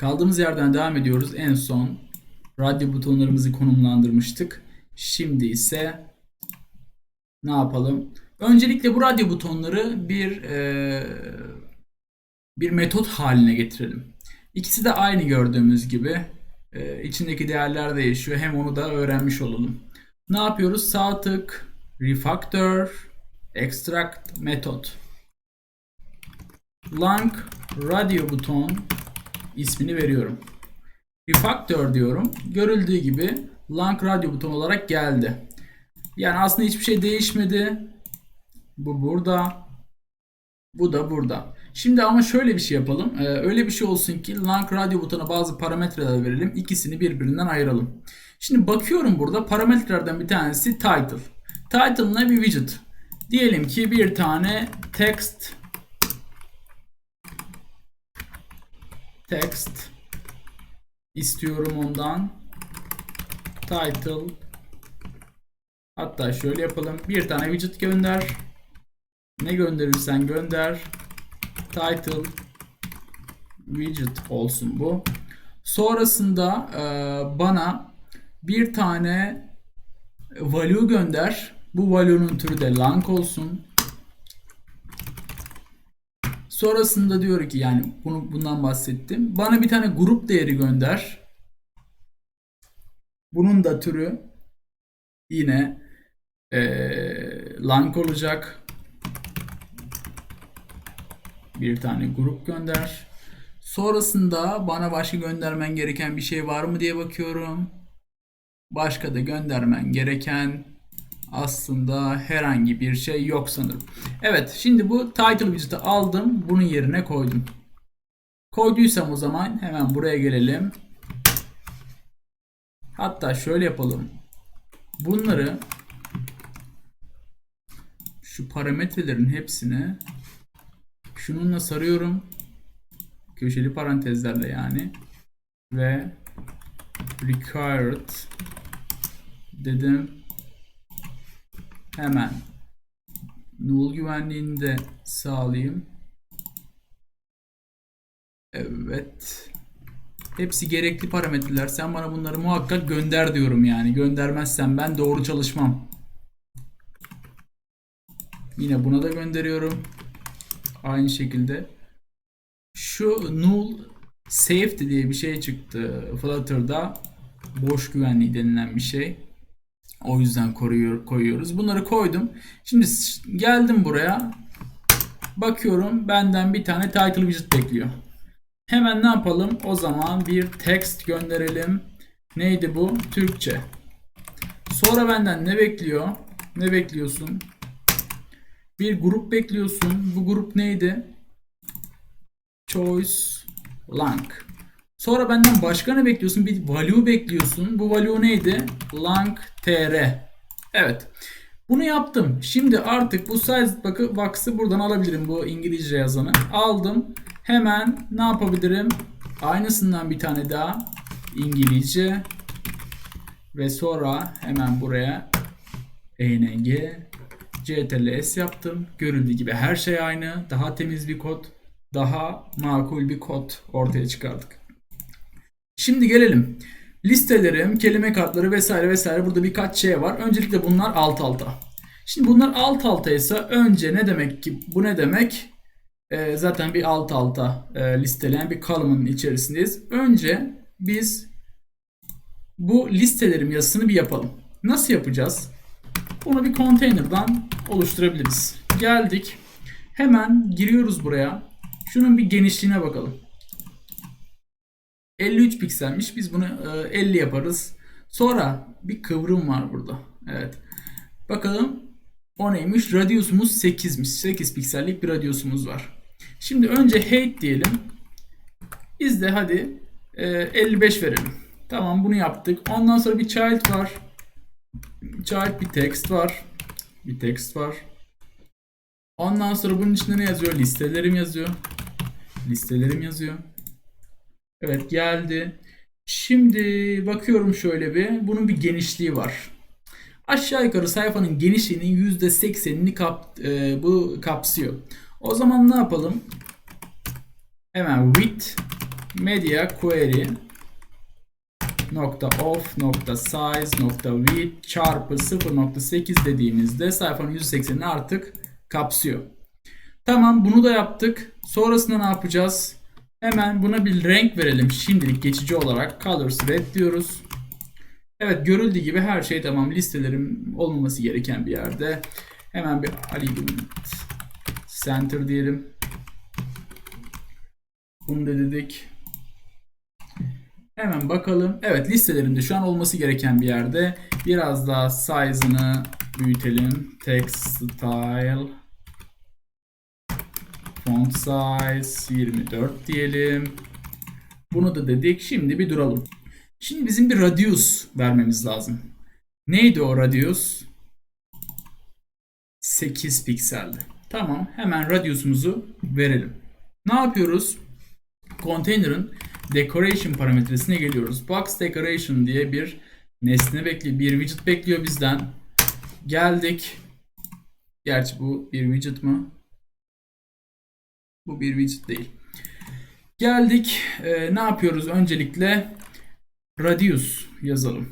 Kaldığımız yerden devam ediyoruz. En son radyo butonlarımızı konumlandırmıştık. Şimdi ise ne yapalım? Öncelikle bu radyo butonları bir e, bir metot haline getirelim. İkisi de aynı gördüğümüz gibi. E, içindeki değerler değişiyor. Hem onu da öğrenmiş olalım. Ne yapıyoruz? Sağ tık, refactor, extract metot. Lang radio buton ismini veriyorum. Refactor diyorum. Görüldüğü gibi lang radio buton olarak geldi. Yani aslında hiçbir şey değişmedi. Bu burada. Bu da burada. Şimdi ama şöyle bir şey yapalım. Ee, öyle bir şey olsun ki lang radio butona bazı parametreler verelim. İkisini birbirinden ayıralım. Şimdi bakıyorum burada parametrelerden bir tanesi title. Title'ına bir widget. Diyelim ki bir tane text text istiyorum ondan. Title hatta şöyle yapalım. Bir tane widget gönder. Ne gönderirsen gönder. Title widget olsun bu. Sonrasında e, bana bir tane value gönder. Bu value'nun türü de lang olsun. Sonrasında diyor ki yani bunu bundan bahsettim. Bana bir tane grup değeri gönder. Bunun da türü yine ee, lang olacak. Bir tane grup gönder. Sonrasında bana başka göndermen gereken bir şey var mı diye bakıyorum. Başka da göndermen gereken aslında herhangi bir şey yok sanırım. Evet şimdi bu title widget'ı aldım. Bunun yerine koydum. Koyduysam o zaman hemen buraya gelelim. Hatta şöyle yapalım. Bunları şu parametrelerin hepsini şununla sarıyorum. Köşeli parantezlerle yani. Ve required dedim. Hemen null güvenliğini de sağlayayım. Evet. Hepsi gerekli parametreler. Sen bana bunları muhakkak gönder diyorum yani. Göndermezsen ben doğru çalışmam. Yine buna da gönderiyorum. Aynı şekilde. Şu null safety diye bir şey çıktı Flutter'da. Boş güvenliği denilen bir şey. O yüzden koruyor, koyuyoruz. Bunları koydum. Şimdi geldim buraya. Bakıyorum benden bir tane title widget bekliyor. Hemen ne yapalım? O zaman bir text gönderelim. Neydi bu? Türkçe. Sonra benden ne bekliyor? Ne bekliyorsun? Bir grup bekliyorsun. Bu grup neydi? Choice lang. Sonra benden başka ne bekliyorsun? Bir value bekliyorsun. Bu value neydi? Lang tr. Evet. Bunu yaptım. Şimdi artık bu size box'ı buradan alabilirim. Bu İngilizce yazanı. Aldım. Hemen ne yapabilirim? Aynısından bir tane daha İngilizce ve sonra hemen buraya ENG CTRL S yaptım. Görüldüğü gibi her şey aynı. Daha temiz bir kod, daha makul bir kod ortaya çıkardık. Şimdi gelelim. Listelerim, kelime kartları vesaire vesaire burada birkaç şey var. Öncelikle bunlar alt alta. Şimdi bunlar alt alta ise önce ne demek ki bu ne demek? Ee, zaten bir alt alta e, listeleyen bir column'ın içerisindeyiz. Önce biz bu listelerim yazısını bir yapalım. Nasıl yapacağız? Bunu bir container'dan oluşturabiliriz. Geldik. Hemen giriyoruz buraya. Şunun bir genişliğine bakalım. 53 pikselmiş. Biz bunu 50 yaparız. Sonra bir kıvrım var burada. Evet. Bakalım o neymiş? Radiusumuz 8'miş. 8 piksellik bir radiusumuz var. Şimdi önce height diyelim. Biz de hadi 55 verelim. Tamam bunu yaptık. Ondan sonra bir child var. Child bir text var. Bir text var. Ondan sonra bunun içinde ne yazıyor? Listelerim yazıyor. Listelerim yazıyor. Evet geldi. Şimdi bakıyorum şöyle bir. Bunun bir genişliği var. Aşağı yukarı sayfanın genişliğinin %80'ini kap, e, bu kapsıyor. O zaman ne yapalım? Hemen width media query nokta of nokta size nokta width çarpı 0.8 dediğimizde sayfanın 180'ini artık kapsıyor. Tamam bunu da yaptık. Sonrasında ne yapacağız? Hemen buna bir renk verelim. Şimdilik geçici olarak colors red diyoruz. Evet görüldüğü gibi her şey tamam. Listelerim olmaması gereken bir yerde. Hemen bir alignment center diyelim. Bunu da dedik. Hemen bakalım. Evet listelerimde şu an olması gereken bir yerde. Biraz daha size'ını büyütelim. Text style font size 24 diyelim. Bunu da dedik. Şimdi bir duralım. Şimdi bizim bir radius vermemiz lazım. Neydi o radius? 8 pikseldi. Tamam hemen radiusumuzu verelim. Ne yapıyoruz? Container'ın decoration parametresine geliyoruz. Box decoration diye bir nesne bekliyor. Bir widget bekliyor bizden. Geldik. Gerçi bu bir widget mı? Bu bir widget değil. Geldik. Ee, ne yapıyoruz? Öncelikle radius yazalım.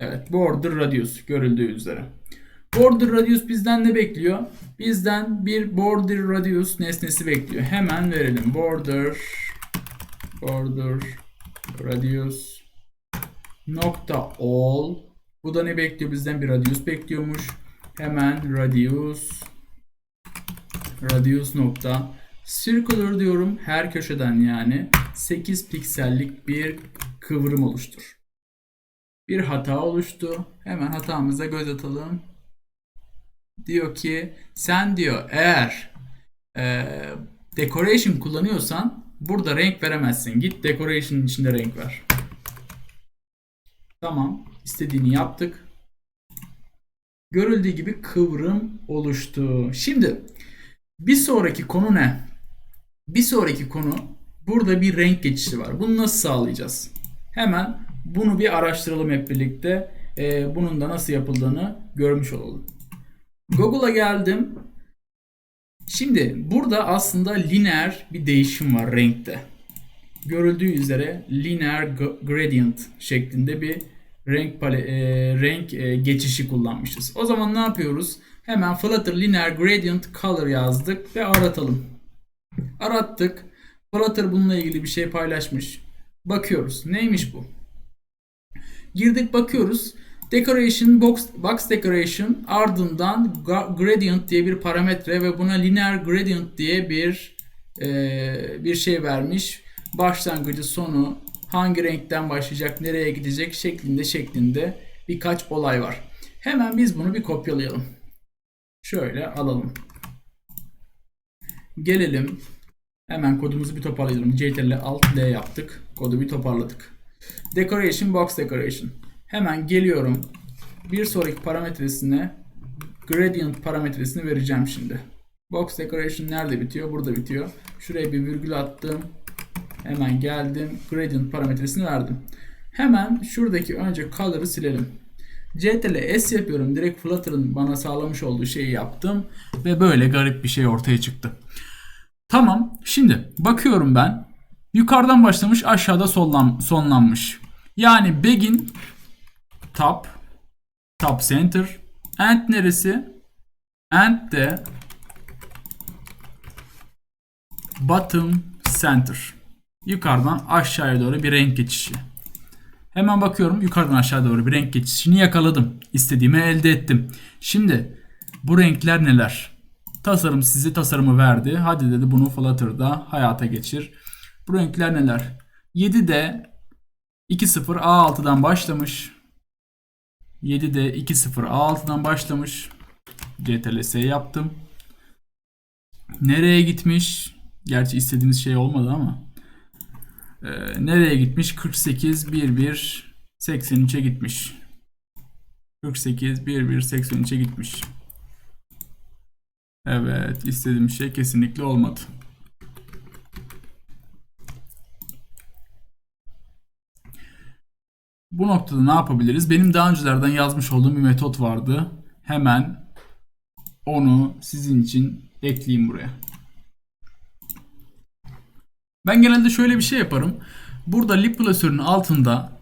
Evet, border radius görüldüğü üzere. Border radius bizden ne bekliyor? Bizden bir border radius nesnesi bekliyor. Hemen verelim. Border border radius nokta all bu da ne bekliyor? Bizden bir radius bekliyormuş. Hemen radius radius nokta circular diyorum. Her köşeden yani 8 piksellik bir kıvrım oluştur. Bir hata oluştu. Hemen hatamıza göz atalım. Diyor ki sen diyor eğer e, decoration kullanıyorsan burada renk veremezsin. Git decoration'ın içinde renk ver. Tamam. istediğini yaptık. Görüldüğü gibi kıvrım oluştu. Şimdi bir sonraki konu ne? Bir sonraki konu burada bir renk geçişi var. Bunu nasıl sağlayacağız? Hemen bunu bir araştıralım hep birlikte. Ee, bunun da nasıl yapıldığını görmüş olalım. Google'a geldim. Şimdi burada aslında lineer bir değişim var renkte. Görüldüğü üzere linear gradient şeklinde bir renk pale, e, renk e, geçişi kullanmışız. O zaman ne yapıyoruz? Hemen Flutter linear gradient color yazdık ve aratalım. Arattık. Flutter bununla ilgili bir şey paylaşmış. Bakıyoruz. Neymiş bu? Girdik bakıyoruz. Decoration box, box decoration ardından gradient diye bir parametre ve buna linear gradient diye bir e, bir şey vermiş. Başlangıcı sonu hangi renkten başlayacak nereye gidecek şeklinde şeklinde birkaç olay var. Hemen biz bunu bir kopyalayalım. Şöyle alalım. Gelelim. Hemen kodumuzu bir toparlayalım. CTRL Alt L yaptık. Kodu bir toparladık. Decoration Box Decoration. Hemen geliyorum. Bir sonraki parametresine gradient parametresini vereceğim şimdi. Box decoration nerede bitiyor? Burada bitiyor. Şuraya bir virgül attım. Hemen geldim. Gradient parametresini verdim. Hemen şuradaki önce color'ı silelim. CTRL S yapıyorum. Direkt Flutter'ın bana sağlamış olduğu şeyi yaptım. Ve böyle garip bir şey ortaya çıktı. Tamam. Şimdi bakıyorum ben. Yukarıdan başlamış aşağıda sonlanmış. Yani begin top top center end neresi? End de bottom center. Yukarıdan aşağıya doğru bir renk geçişi. Hemen bakıyorum yukarıdan aşağı doğru bir renk geçişini yakaladım. İstediğimi elde ettim. Şimdi bu renkler neler? Tasarım size tasarımı verdi. Hadi dedi bunu Flutter'da hayata geçir. Bu renkler neler? 7'de 2.0 A6'dan başlamış. 7'de 2.0 A6'dan başlamış. CTRL-S yaptım. Nereye gitmiş? Gerçi istediğimiz şey olmadı ama. Ee, nereye gitmiş? 48 11 83'e gitmiş. 48 11 83'e gitmiş. Evet, istediğim şey kesinlikle olmadı. Bu noktada ne yapabiliriz? Benim daha öncelerden yazmış olduğum bir metot vardı. Hemen onu sizin için ekleyeyim buraya. Ben genelde şöyle bir şey yaparım. Burada lib klasörünün altında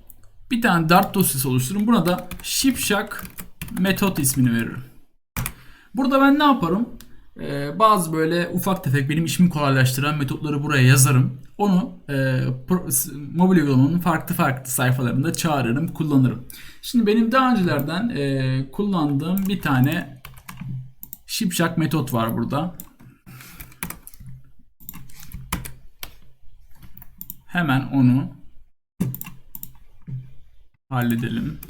bir tane Dart dosyası oluştururum. Buna da Shipshack metot ismini veririm. Burada ben ne yaparım? Ee, bazı böyle ufak tefek benim işimi kolaylaştıran metotları buraya yazarım. Onu e, pro- mobil uygulamanın farklı farklı sayfalarında çağırırım, kullanırım. Şimdi benim daha öncelerden e, kullandığım bir tane Shipshack metot var burada. Hemen onu halledelim.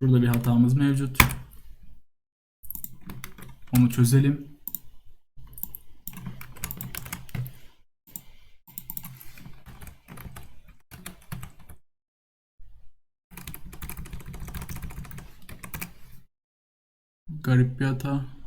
Burada bir hatamız mevcut. Onu çözelim. Garip bir hata.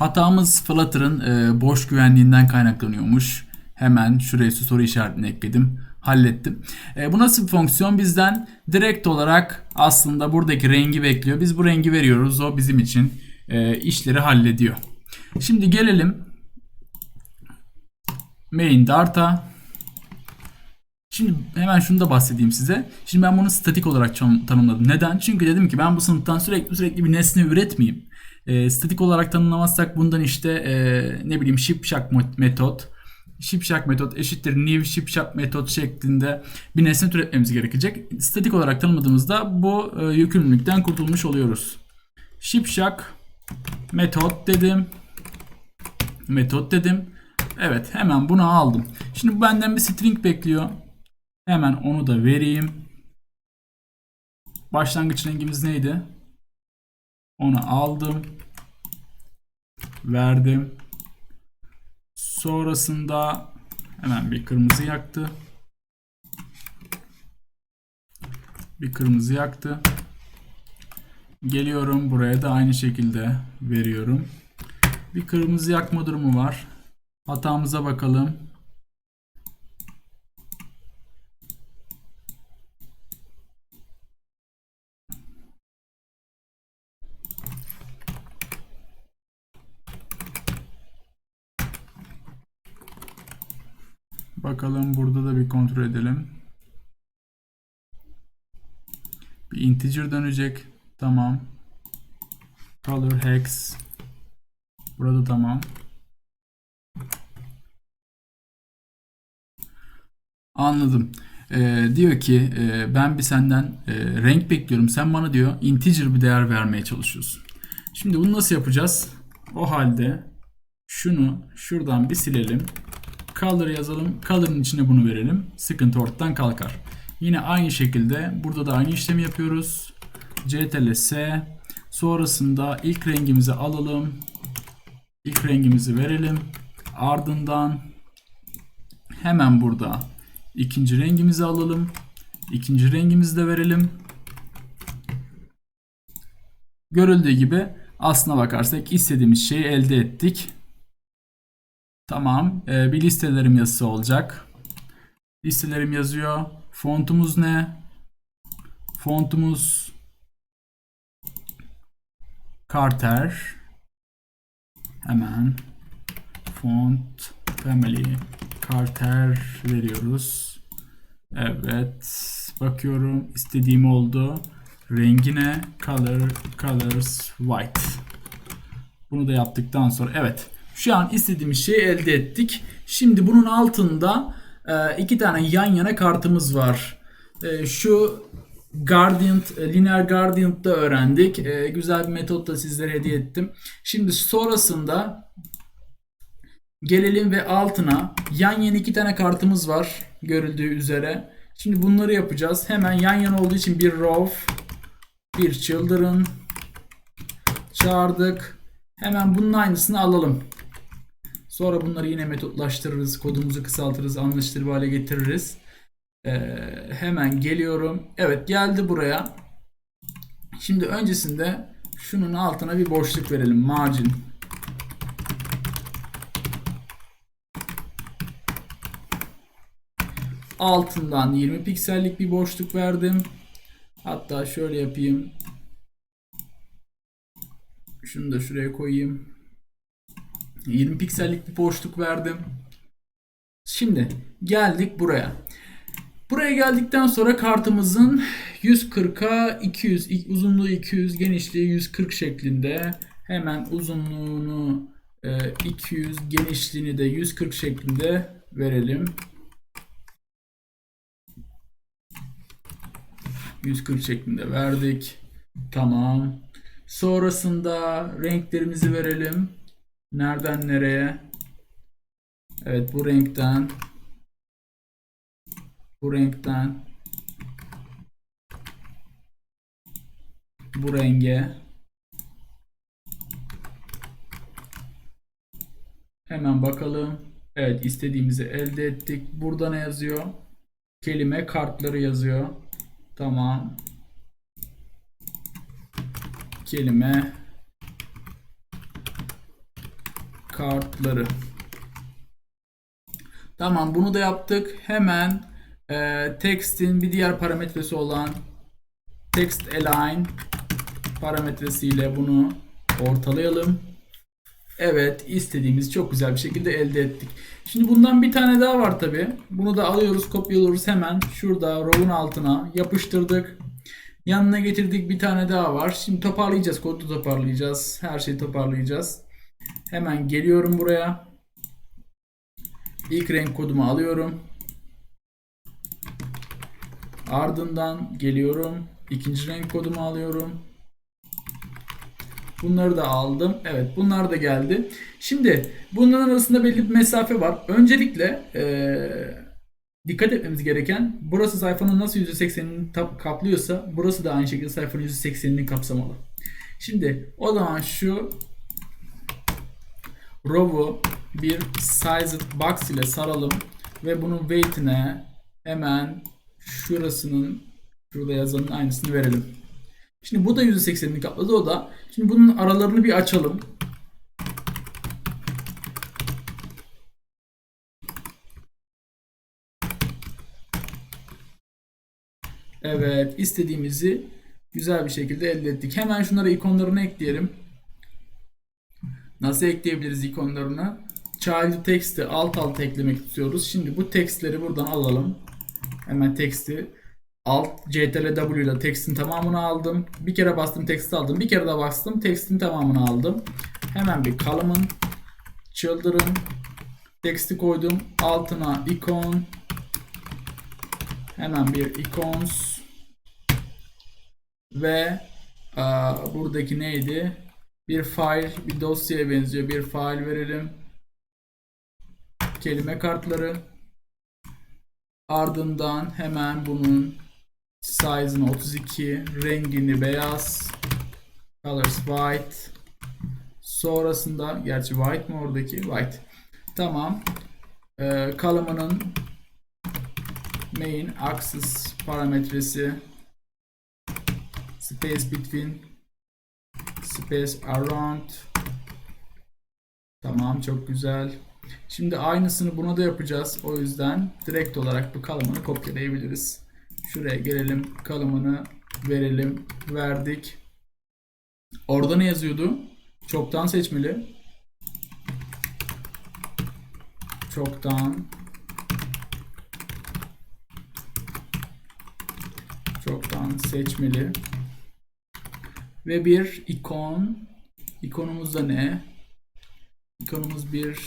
Hatamız Flutter'ın e, boş güvenliğinden kaynaklanıyormuş. Hemen şuraya şu soru işaretini ekledim. Hallettim. E, bu nasıl bir fonksiyon? Bizden direkt olarak aslında buradaki rengi bekliyor. Biz bu rengi veriyoruz. O bizim için e, işleri hallediyor. Şimdi gelelim main dart'a. Şimdi hemen şunu da bahsedeyim size. Şimdi ben bunu statik olarak tanımladım. Neden? Çünkü dedim ki ben bu sınıftan sürekli sürekli bir nesne üretmeyeyim. E, statik olarak tanımlamazsak bundan işte e, ne bileyim shipshack metot, shipshack metot eşittir new shipshack metot şeklinde bir nesne türetmemiz gerekecek. Statik olarak tanımladığımızda bu e, yükümlülükten kurtulmuş oluyoruz. Shipshack metot dedim. Metot dedim. Evet hemen bunu aldım. Şimdi bu benden bir string bekliyor. Hemen onu da vereyim. Başlangıç rengimiz neydi? Onu aldım. Verdim. Sonrasında hemen bir kırmızı yaktı. Bir kırmızı yaktı. Geliyorum buraya da aynı şekilde veriyorum. Bir kırmızı yakma durumu var. Hatamıza bakalım. Bakalım burada da bir kontrol edelim. Bir integer dönecek. Tamam. Color hex. Burada tamam. Anladım. Ee, diyor ki e, ben bir senden e, renk bekliyorum. Sen bana diyor integer bir değer vermeye çalışıyorsun. Şimdi bunu nasıl yapacağız? O halde şunu şuradan bir silelim. Color yazalım. Color'ın içine bunu verelim. Sıkıntı ortadan kalkar. Yine aynı şekilde burada da aynı işlemi yapıyoruz. CTRL S. Sonrasında ilk rengimizi alalım. İlk rengimizi verelim. Ardından hemen burada ikinci rengimizi alalım. İkinci rengimizi de verelim. Görüldüğü gibi aslına bakarsak istediğimiz şeyi elde ettik. Tamam. Ee, bir listelerim yazısı olacak. Listelerim yazıyor. Fontumuz ne? Fontumuz Carter. Hemen font family Carter veriyoruz. Evet. Bakıyorum. istediğim oldu. Rengine color colors white. Bunu da yaptıktan sonra evet. Şu an istediğimiz şeyi elde ettik. Şimdi bunun altında e, iki tane yan yana kartımız var. E, şu Gradient, Linear Gradient'da öğrendik. E, güzel bir metot da sizlere hediye ettim. Şimdi sonrasında gelelim ve altına yan yana iki tane kartımız var. Görüldüğü üzere. Şimdi bunları yapacağız. Hemen yan yana olduğu için bir row, bir children çağırdık. Hemen bunun aynısını alalım. Sonra bunları yine metotlaştırırız. Kodumuzu kısaltırız. Anlaşılır hale getiririz. Ee, hemen geliyorum. Evet geldi buraya. Şimdi öncesinde şunun altına bir boşluk verelim. Margin. Altından 20 piksellik bir boşluk verdim. Hatta şöyle yapayım. Şunu da şuraya koyayım. 20 piksellik bir boşluk verdim. Şimdi geldik buraya. Buraya geldikten sonra kartımızın 140'a 200 uzunluğu 200 genişliği 140 şeklinde hemen uzunluğunu e, 200 genişliğini de 140 şeklinde verelim. 140 şeklinde verdik. Tamam. Sonrasında renklerimizi verelim. Nereden nereye? Evet bu renkten bu renkten bu renge hemen bakalım. Evet istediğimizi elde ettik. Burada ne yazıyor? Kelime kartları yazıyor. Tamam. Kelime kartları. Tamam bunu da yaptık. Hemen e, text'in bir diğer parametresi olan text align parametresiyle bunu ortalayalım. Evet istediğimiz çok güzel bir şekilde elde ettik. Şimdi bundan bir tane daha var tabi. Bunu da alıyoruz kopyalıyoruz hemen şurada row'un altına yapıştırdık. Yanına getirdik bir tane daha var. Şimdi toparlayacağız kodu toparlayacağız. Her şeyi toparlayacağız. Hemen geliyorum buraya. İlk renk kodumu alıyorum. Ardından geliyorum. İkinci renk kodumu alıyorum. Bunları da aldım. Evet bunlar da geldi. Şimdi bunların arasında belli bir mesafe var. Öncelikle ee, dikkat etmemiz gereken burası sayfanın nasıl %80'ini kaplıyorsa burası da aynı şekilde sayfanın %80'ini kapsamalı. Şimdi o zaman şu row'u bir sized box ile saralım ve bunun weight'ine hemen şurasının şurada yazanın aynısını verelim. Şimdi bu da %80'ini kapladı o da. Şimdi bunun aralarını bir açalım. Evet istediğimizi güzel bir şekilde elde ettik. Hemen şunlara ikonlarını ekleyelim. Nasıl ekleyebiliriz ikonlarını? Child text'i alt alta eklemek istiyoruz. Şimdi bu textleri buradan alalım. Hemen text'i alt CTRL W ile text'in tamamını aldım. Bir kere bastım text'i aldım. Bir kere de bastım text'in tamamını aldım. Hemen bir column children text'i koydum. Altına icon hemen bir icons ve aa, buradaki neydi? Bir file, bir dosyaya benziyor. Bir file verelim. Kelime kartları. Ardından hemen bunun size'ını 32, rengini beyaz, colors white. Sonrasında gerçi white mı oradaki? White. Tamam. Ee, column'ın main axis parametresi space between space around. Tamam çok güzel. Şimdi aynısını buna da yapacağız. O yüzden direkt olarak bu kalımını kopyalayabiliriz. Şuraya gelelim kalımını verelim. Verdik. Orada ne yazıyordu? Çoktan seçmeli. Çoktan. Çoktan seçmeli ve bir ikon. İkonumuz da ne? İkonumuz bir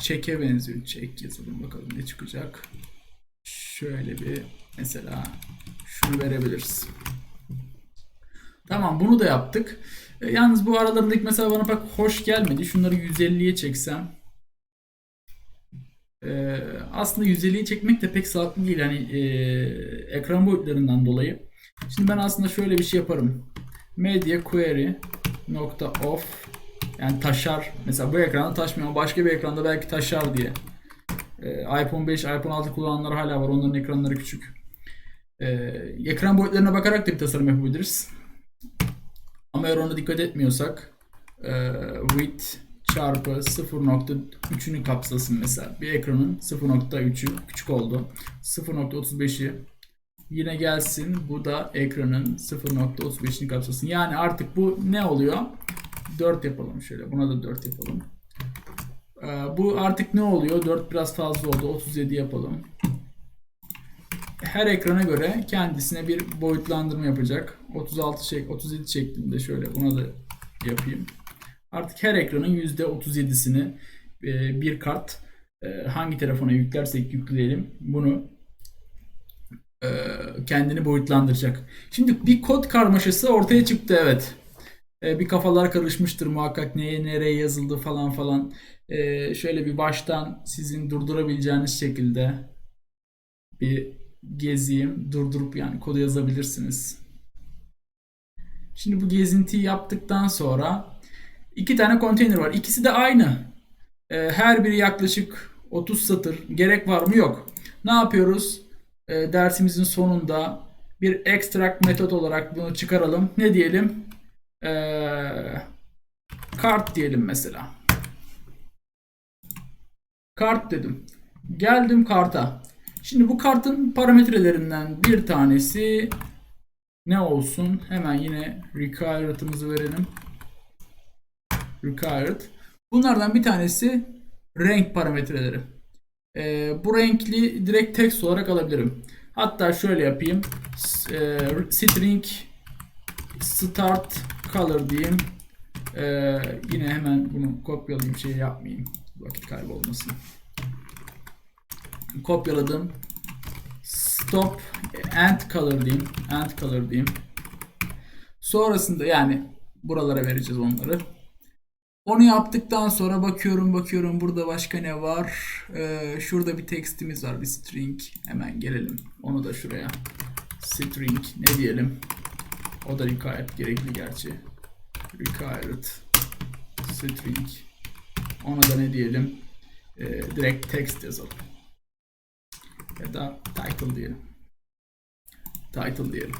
çeke benziyor. Çek yazalım bakalım ne çıkacak. Şöyle bir mesela şunu verebiliriz. Tamam bunu da yaptık. E, yalnız bu aralarındaki mesela bana pek hoş gelmedi. Şunları 150'ye çeksem. Ee, aslında 150'yi çekmek de pek sağlıklı değil. Yani e, ekran boyutlarından dolayı. Şimdi ben aslında şöyle bir şey yaparım. Media query nokta off yani taşar. Mesela bu ekranda taşmıyor ama başka bir ekranda belki taşar diye. Ee, iPhone 5, iPhone 6 kullananlar hala var. Onların ekranları küçük. Ee, ekran boyutlarına bakarak da bir tasarım yapabiliriz. Ama eğer ona dikkat etmiyorsak e, width çarpı 0.3'ünü kapsasın mesela. Bir ekranın 0.3'ü küçük oldu. 0.35'i Yine gelsin. Bu da ekranın 0.35'ini kapsasın. Yani artık bu ne oluyor? 4 yapalım şöyle. Buna da 4 yapalım. Ee, bu artık ne oluyor? 4 biraz fazla oldu. 37 yapalım. Her ekrana göre kendisine bir boyutlandırma yapacak. 36 şek 37 şeklinde şöyle buna da yapayım. Artık her ekranın %37'sini e, bir kart e, hangi telefona yüklersek yükleyelim bunu kendini boyutlandıracak. Şimdi bir kod karmaşası ortaya çıktı evet. E, bir kafalar karışmıştır muhakkak neye nereye yazıldı falan falan. E, şöyle bir baştan sizin durdurabileceğiniz şekilde bir gezeyim. Durdurup yani kodu yazabilirsiniz. Şimdi bu gezintiyi yaptıktan sonra iki tane konteyner var. İkisi de aynı. E, her biri yaklaşık 30 satır. Gerek var mı? Yok. Ne yapıyoruz? E, dersimizin sonunda bir extract metot olarak bunu çıkaralım. Ne diyelim? E, kart diyelim mesela. Kart dedim. Geldim karta. Şimdi bu kartın parametrelerinden bir tanesi ne olsun? Hemen yine required'ımızı verelim. Required. Bunlardan bir tanesi renk parametreleri. Ee, bu renkli direkt text olarak alabilirim. Hatta şöyle yapayım. E, string start color diyeyim. Ee, yine hemen bunu kopyalayayım şey yapmayayım. Vakit kaybolmasın. Kopyaladım. Stop end color diyeyim. End color diyeyim. Sonrasında yani buralara vereceğiz onları. Onu yaptıktan sonra bakıyorum bakıyorum burada başka ne var? Ee, şurada bir tekstimiz var bir string. Hemen gelelim. Onu da şuraya. String ne diyelim? O da required gerekli gerçi. Required string. Ona da ne diyelim? Ee, direkt text yazalım. Ya da title diyelim. Title diyelim.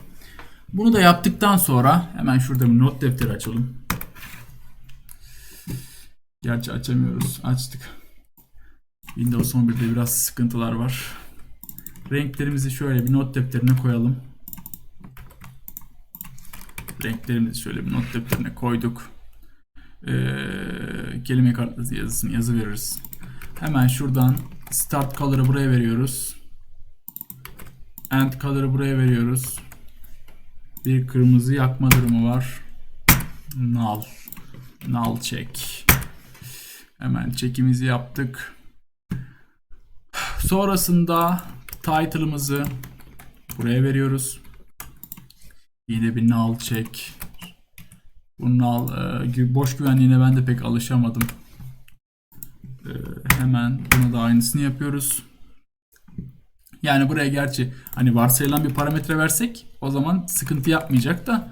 Bunu da yaptıktan sonra hemen şurada bir not defteri açalım. Gerçi açamıyoruz. Açtık. Windows 11'de biraz sıkıntılar var. Renklerimizi şöyle bir not defterine koyalım. Renklerimizi şöyle bir not defterine koyduk. Ee, kelime kartlı yazısını yazı veririz. Hemen şuradan start color'ı buraya veriyoruz. End color'ı buraya veriyoruz. Bir kırmızı yakma durumu var. Null. Null check. Hemen çekimizi yaptık. Sonrasında title'ımızı buraya veriyoruz. Yine bir null check. Bu null e, boş güvenliğine ben de pek alışamadım. E, hemen buna da aynısını yapıyoruz. Yani buraya gerçi hani varsayılan bir parametre versek o zaman sıkıntı yapmayacak da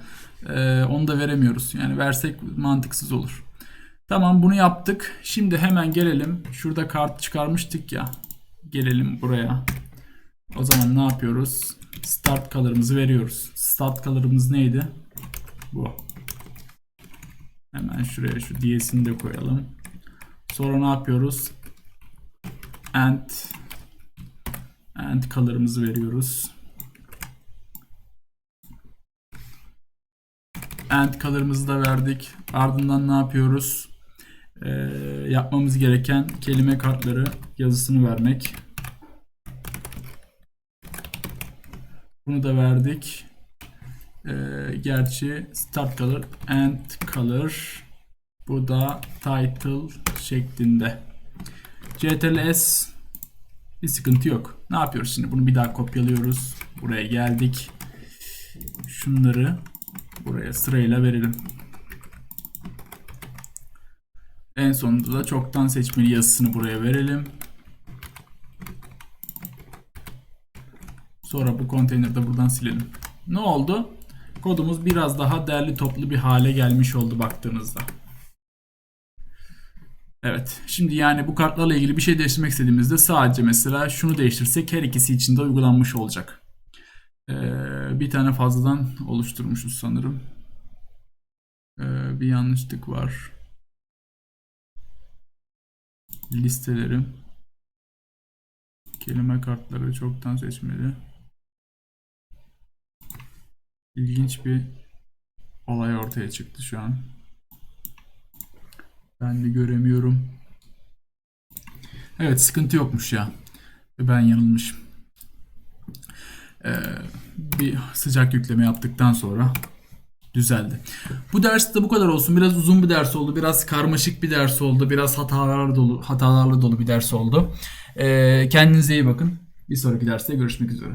e, onu da veremiyoruz. Yani versek mantıksız olur. Tamam bunu yaptık. Şimdi hemen gelelim. Şurada kart çıkarmıştık ya. Gelelim buraya. O zaman ne yapıyoruz? Start color'ımızı veriyoruz. Start color'ımız neydi? Bu. Hemen şuraya şu DS'ini de koyalım. Sonra ne yapıyoruz? And and color'ımızı veriyoruz. And color'ımızı da verdik. Ardından ne yapıyoruz? Ee, yapmamız gereken kelime kartları yazısını vermek. Bunu da verdik. Ee, gerçi start color, end color. Bu da title şeklinde. CTRL-S bir sıkıntı yok. Ne yapıyoruz şimdi? Bunu bir daha kopyalıyoruz. Buraya geldik. Şunları buraya sırayla verelim. En sonunda da çoktan seçmeli yazısını buraya verelim. Sonra bu konteyneri de buradan silelim. Ne oldu? Kodumuz biraz daha derli toplu bir hale gelmiş oldu baktığınızda. Evet. Şimdi yani bu kartlarla ilgili bir şey değiştirmek istediğimizde sadece mesela şunu değiştirsek her ikisi için de uygulanmış olacak. Ee, bir tane fazladan oluşturmuşuz sanırım. Ee, bir yanlışlık var. Listelerim. Kelime kartları çoktan seçmeli. İlginç bir olay ortaya çıktı şu an. Ben de göremiyorum. Evet sıkıntı yokmuş ya. Ben yanılmışım. Ee, bir sıcak yükleme yaptıktan sonra düzeldi. Bu ders de bu kadar olsun. Biraz uzun bir ders oldu. Biraz karmaşık bir ders oldu. Biraz hatalar dolu, hatalarla dolu bir ders oldu. Ee, kendinize iyi bakın. Bir sonraki derste görüşmek üzere.